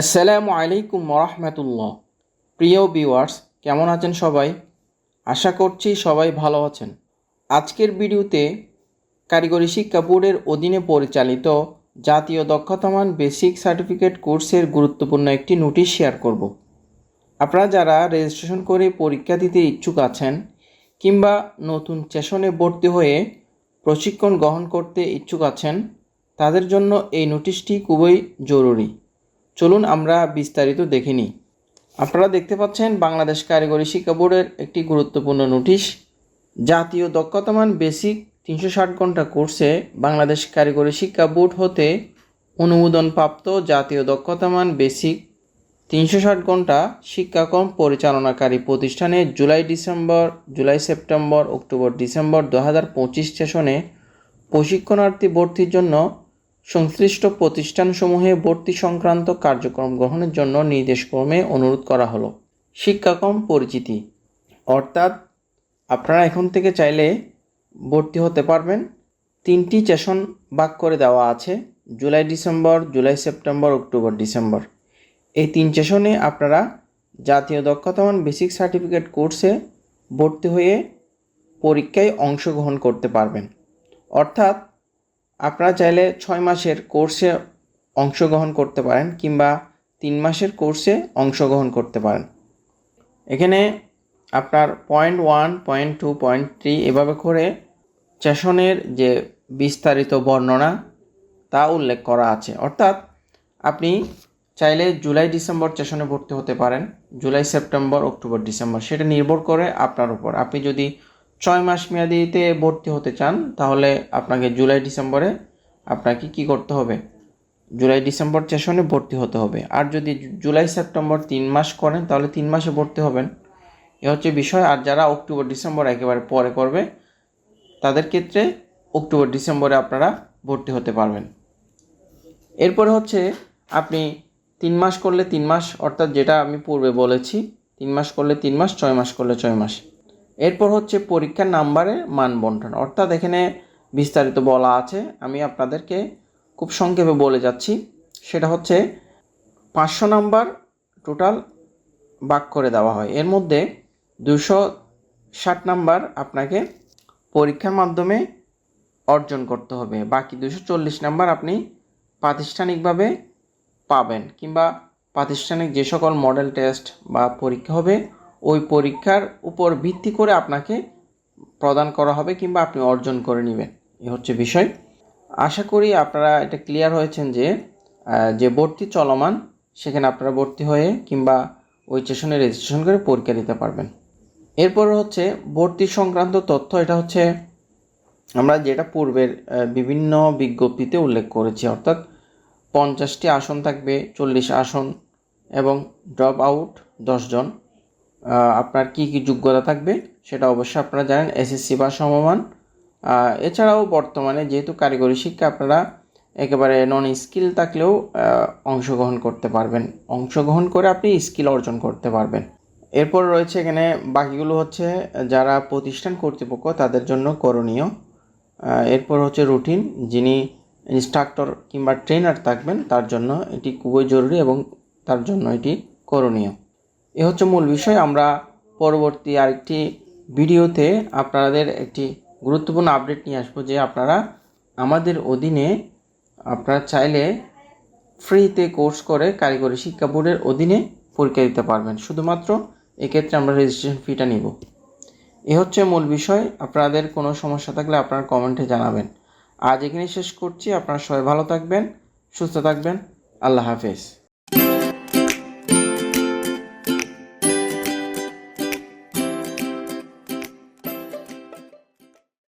আসসালামু আলাইকুম রহমতুল্লাহ প্রিয় ভিউয়ার্স, কেমন আছেন সবাই? আশা করছি সবাই ভালো আছেন। আজকের ভিডিওতে কারিগরি শিক্ষা বোর্ডের অধীনে পরিচালিত জাতীয় দক্ষতামান বেসিক সার্টিফিকেট কোর্সের গুরুত্বপূর্ণ একটি নোটিশ শেয়ার করব। আপনারা যারা রেজিস্ট্রেশন করে পরীক্ষা দিতে ইচ্ছুক আছেন কিংবা নতুন সেশনে ভর্তি হয়ে প্রশিক্ষণ গ্রহণ করতে ইচ্ছুক আছেন, তাদের জন্য এই নোটিশটি খুবই জরুরি। চলুন আমরা বিস্তারিত দেখে নিই। আপনারা দেখতে পাচ্ছেন বাংলাদেশ কারিগরি শিক্ষা বোর্ডের একটি গুরুত্বপূর্ণ নোটিশ। জাতীয় দক্ষতামান বেসিক তিনশো ষাট ঘণ্টা কোর্সে বাংলাদেশ কারিগরি শিক্ষা বোর্ড হতে অনুমোদনপ্রাপ্ত জাতীয় দক্ষতামান বেসিক তিনশো ষাট ঘণ্টা শিক্ষাক্রম পরিচালনাকারী প্রতিষ্ঠানে July December, July September, October December দু হাজার পঁচিশ সেশনে প্রশিক্ষণার্থী ভর্তির জন্য সংশ্লিষ্ট প্রতিষ্ঠানসমূহে ভর্তি সংক্রান্ত কার্যক্রম গ্রহণের জন্য নির্দেশক্রমে অনুরোধ করা হলো। শিক্ষাক্রম পরিচিতি। অর্থাৎ আপনারা এখন থেকে চাইলে ভর্তি হতে পারবেন। তিনটি সেশন ভাগ করে দেওয়া আছে, July December, July September, October December. এই তিন সেশনে আপনারা জাতীয় দক্ষতামান বেসিক সার্টিফিকেট কোর্সে ভর্তি হয়ে পরীক্ষায় অংশগ্রহণ করতে পারবেন। অর্থাৎ আপনারা চাইলে ছয় মাসের কোর্সে অংশগ্রহণ করতে পারেন কিংবা তিন মাসের কোর্সে অংশগ্রহণ করতে পারেন। এখানে আপনার point one point two point three এভাবে করে সেশনের যে বিস্তারিত বর্ণনা তা উল্লেখ করা আছে। অর্থাৎ আপনি চাইলে জুলাই, ডিসেম্বর সেশনে ভর্তি হতে পারেন। জুলাই, সেপ্টেম্বর, অক্টোবর, ডিসেম্বর, সেটা নির্ভর করে আপনার উপর। আপনি যদি ছয় মাস মেয়াদিতে ভর্তি হতে চান, তাহলে আপনাকে জুলাই ডিসেম্বরে আপনাকে কি করতে হবে? জুলাই ডিসেম্বর সেশনে ভর্তি হতে হবে। আর যদি জুলাই সেপ্টেম্বর তিন মাস করেন, তাহলে তিন মাসে ভর্তি হবেন। এ হচ্ছে বিষয়। আর যারা অক্টোবর ডিসেম্বর একেবারে পরে করবে, তাদের ক্ষেত্রে অক্টোবর ডিসেম্বরে আপনারা ভর্তি হতে পারবেন। এরপরে হচ্ছে, আপনি তিন মাস করলে তিন মাস, অর্থাৎ যেটা আমি পূর্বে বলেছি, তিন মাস করলে তিন মাস, ছয় মাস করলে ছয় মাস। এরপর হচ্ছে পরীক্ষার নাম্বারের মান বন্টন। অর্থাৎ এখানে বিস্তারিত বলা আছে। আমি আপনাদেরকে খুব সংক্ষেপে বলে যাচ্ছি। সেটা হচ্ছে পাঁচশো নাম্বার টোটাল ভাগ করে দেওয়া হয়। এর মধ্যে দুশো ষাট নাম্বার আপনাকে পরীক্ষার মাধ্যমে অর্জন করতে হবে। বাকি দুশো চল্লিশ নাম্বার আপনি প্রাতিষ্ঠানিকভাবে পাবেন কিংবা প্রাতিষ্ঠানিক যে সকল মডেল টেস্ট বা পরীক্ষা হবে ওই পরীক্ষার উপর ভিত্তি করে আপনাকে প্রদান করা হবে কিংবা আপনি অর্জন করে নেবেন। এ হচ্ছে বিষয়। আশা করি আপনারা এটা ক্লিয়ার হয়েছেন যে যে ভর্তি চলমান, সেখানে আপনারা ভর্তি হয়ে কিংবা ওই স্টেশনে রেজিস্ট্রেশন করে পরীক্ষা দিতে পারবেন। এরপর হচ্ছে ভর্তি সংক্রান্ত তথ্য। এটা হচ্ছে আমরা যেটা পূর্বের বিভিন্ন বিজ্ঞপ্তিতে উল্লেখ করেছি, অর্থাৎ পঞ্চাশটি আসন থাকবে, চল্লিশ আসন এবং ড্রপ আউট দশজন আপনার কি কি যোগ্যতা থাকবে সেটা অবশ্যই আপনারা জানেন এসএসসি বা সমমান। এছাড়াও বর্তমানে যেহেতু কারিগরি শিক্ষা আপনারা একেবারে নন স্কিল থাকলেও অংশগ্রহণ করতে পারবেন। অংশগ্রহণ করে আপনি স্কিল অর্জন করতে পারবেন। এরপর রয়েছে এখানে বাকিগুলো হচ্ছে যারা প্রতিষ্ঠান কর্তৃপক্ষ, তাদের জন্য করণীয়। এরপর হচ্ছে রুটিন যিনি ইনস্ট্রাক্টর কিংবা ট্রেনার থাকবেন, তার জন্য এটি খুবই জরুরি এবং তার জন্য এটি করণীয়। এ হচ্ছে মূল বিষয়। আমরা পরবর্তী আরেকটি ভিডিওতে আপনাদের একটি গুরুত্বপূর্ণ আপডেট নিয়ে আসব যে আপনারা আমাদের অধীনে আপনারা চাইলে ফ্রিতে কোর্স করে কারিগরি শিক্ষা বোর্ডের অধীনে পরীক্ষা দিতে পারবেন। শুধুমাত্র এক্ষেত্রে আমরা রেজিস্ট্রেশন ফিটা নিব। এ হচ্ছে মূল বিষয়। আপনাদের কোনো সমস্যা থাকলে আপনারা কমেন্টে জানাবেন। আজ এখানে শেষ করছি। আপনারা সবাই ভালো থাকবেন, সুস্থ থাকবেন। আল্লাহ হাফেজ।